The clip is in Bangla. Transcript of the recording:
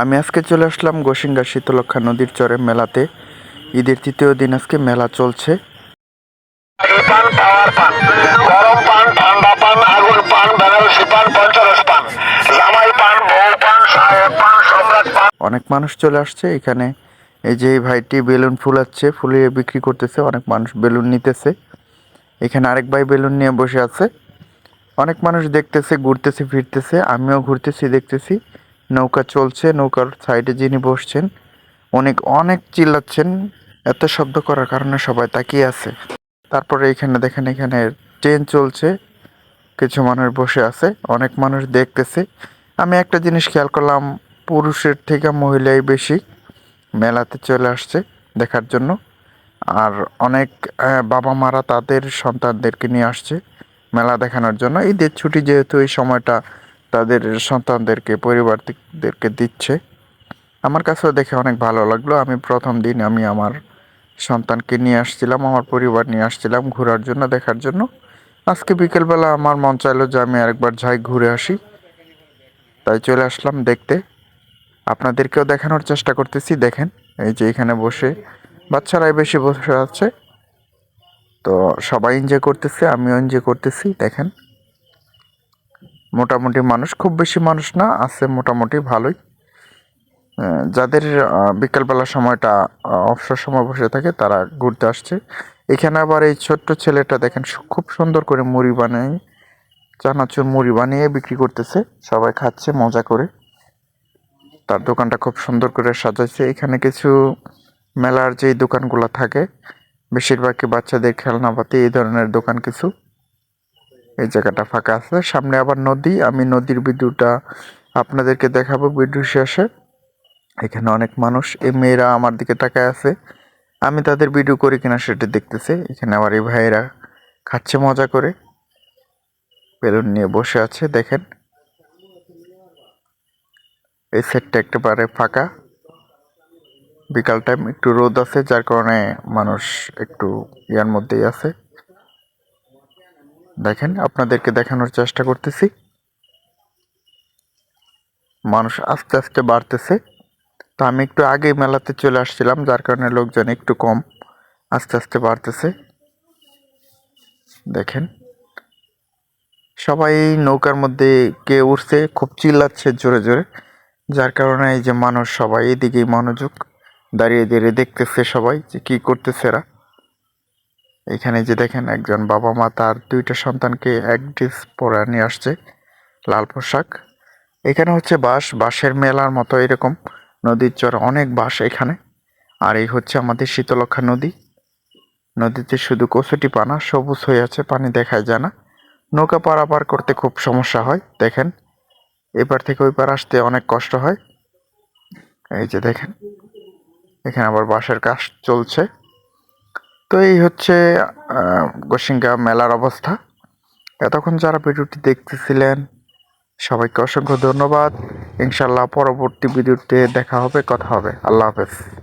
আমি আজকে চলে আসলাম গোসিঙ্গা শীতলক্ষা নদীর চরে মেলাতে। ঈদের তৃতীয় দিন আজকে মেলা চলছে। অনেক মানুষ চলে আসছে, এখানে এই যে ভাইটি বেলুন ফুলাচ্ছে, ফুলিয়ে বিক্রি করতেছে, অনেক মানুষ বেলুন নিতেছে। এখানে আরেক ভাই বেলুন নিয়ে বসে আছে। অনেক মানুষ দেখতেছে, ঘুরতেছে, ফিরতেছে। আমিও ঘুরতেছি, দেখতেছি। নৌকা চলছে, নৌকার সাইডে যিনি বসছেন, অনেক অনেক চিল্লাচ্ছেন। এত শব্দ করার কারণে সবাই তাকিয়ে আছে। তারপরে এখানে দেখেন, এখানে ট্রেন চলছে। কিছু মানুষ বসে আছে, অনেক মানুষ দেখতেছে। আমি একটা জিনিস খেয়াল করলাম, পুরুষের থেকে মহিলাই বেশি মেলাতে চলে আসছে দেখার জন্য। আর অনেক বাবা মারা তাদের সন্তানদেরকে নিয়ে আসছে মেলা দেখানোর জন্য। ঈদের ছুটি যেহেতু এই সময়টা তাদের সন্তানদেরকে, পরিবারদেরকে দিচ্ছে। আমার কাছেও দেখে অনেক ভালো লাগল। আমি প্রথম দিন আমি আমার সন্তানকে নিয়ে আসছিলাম, আমার পরিবার নিয়ে আসছিলাম ঘোরার জন্য, দেখার জন্য। আজকে বিকেলবেলা আমার মন চাইলো যে আমি আরেকবার যাই, ঘুরে আসি। তাই চলে আসলাম দেখতে। আপনাদেরকেও দেখানোর চেষ্টা করতেছি, দেখেন। এই যে এখানে বসে বাচ্চারাই বেশি বসে আছে। তো সবাই এনজয় করতেছে, আমিও এনজয় করতেছি, দেখেন। মোটামুটি মানুষ, খুব বেশি মানুষ না, আছে মোটামুটি ভালোই। যাদের বিকেলবেলা সময়টা অবসর সময় বসে থাকে, তারা ঘুরতে আসছে। এখানে আবার এই ছোট্ট ছেলেটা দেখেন খুব সুন্দর করে মুড়ি বানিয়ে, চানাচুর মুড়ি বানিয়ে বিক্রি করতেছে। সবাই খাচ্ছে, মজা করে। তার দোকানটা খুব সুন্দর করে সাজাইছে। এখানে কিছু মেলার যেই দোকানগুলো থাকে, বেশিরভাগই বাচ্চাদের খেলনাপাতি, এই ধরনের দোকান কিছু। এই জায়গাটা ফাঁকা আছে। সামনে আবার নদী। আমি নদীর ভিডিওটা আপনাদেরকে দেখাবো ভিডিও শেষে। এখানে অনেক মানুষ। এই মেয়েরা আমার দিকে তাকায় আছে। আমি তাদের ভিডিও করি কিনা সেটা দেখতেছে। এখানে আবার এই ভাইয়েরা খাচ্ছে মজা করে। বেলুন নিয়ে বসে আছে, দেখেন। এই সেটটা একেবারে ফাঁকা। বিকাল টাইম একটু রোদ আছে, যার কারণে মানুষ একটু ইয়ার মধ্যেই আছে। দেখেন, আপনাদেরকে দেখানোর চেষ্টা করতেছি। মানুষ আস্তে আস্তে বাড়তেছে। তো আমি একটু আগে মেলাতে চলে আসছিলাম, যার কারণে লোকজন একটু কম আস্তে আস্তে বাড়তেছে। দেখেন, সবাই নৌকার মধ্যে কে উঠছে খুব চিল্লাচ্ছে জোরে জোরে, যার কারণে এই যে মানুষ সবাই এদিকেই মনোযোগ দাঁড়িয়ে দাঁড়িয়ে দেখতেছে সবাই যে কি করতেছে এরা। এখানে যে দেখেন একজন বাবা মা তার দুইটা সন্তানকে এক ড্রেস পরা নিয়ে আসছে, লাল পোশাক। এখানে হচ্ছে বাঁশ, বাঁশের মেলার মতো এরকম। নদীর চর অনেক বাঁশ এখানে। আর এই হচ্ছে আমাদের শীতলক্ষা নদী। নদীতে শুধু কচুটি পানা, সবুজ হয়ে আছে, পানি দেখায় যায় না। নৌকা পারাপার করতে খুব সমস্যা হয়, দেখেন। এপার থেকে ওই পার আসতে অনেক কষ্ট হয়। এই যে দেখেন এখানে আবার বাঁশের কাজ চলছে। তো এই হচ্ছে গোসিঙ্গা মেলার অবস্থা। এতক্ষণ যারা ভিডিওটি দেখতেছিলেন, সবাইকে অসংখ্য ধন্যবাদ। ইনশাল্লাহ পরবর্তী ভিডিওতে দেখা হবে, কথা হবে। আল্লাহ হাফেজ।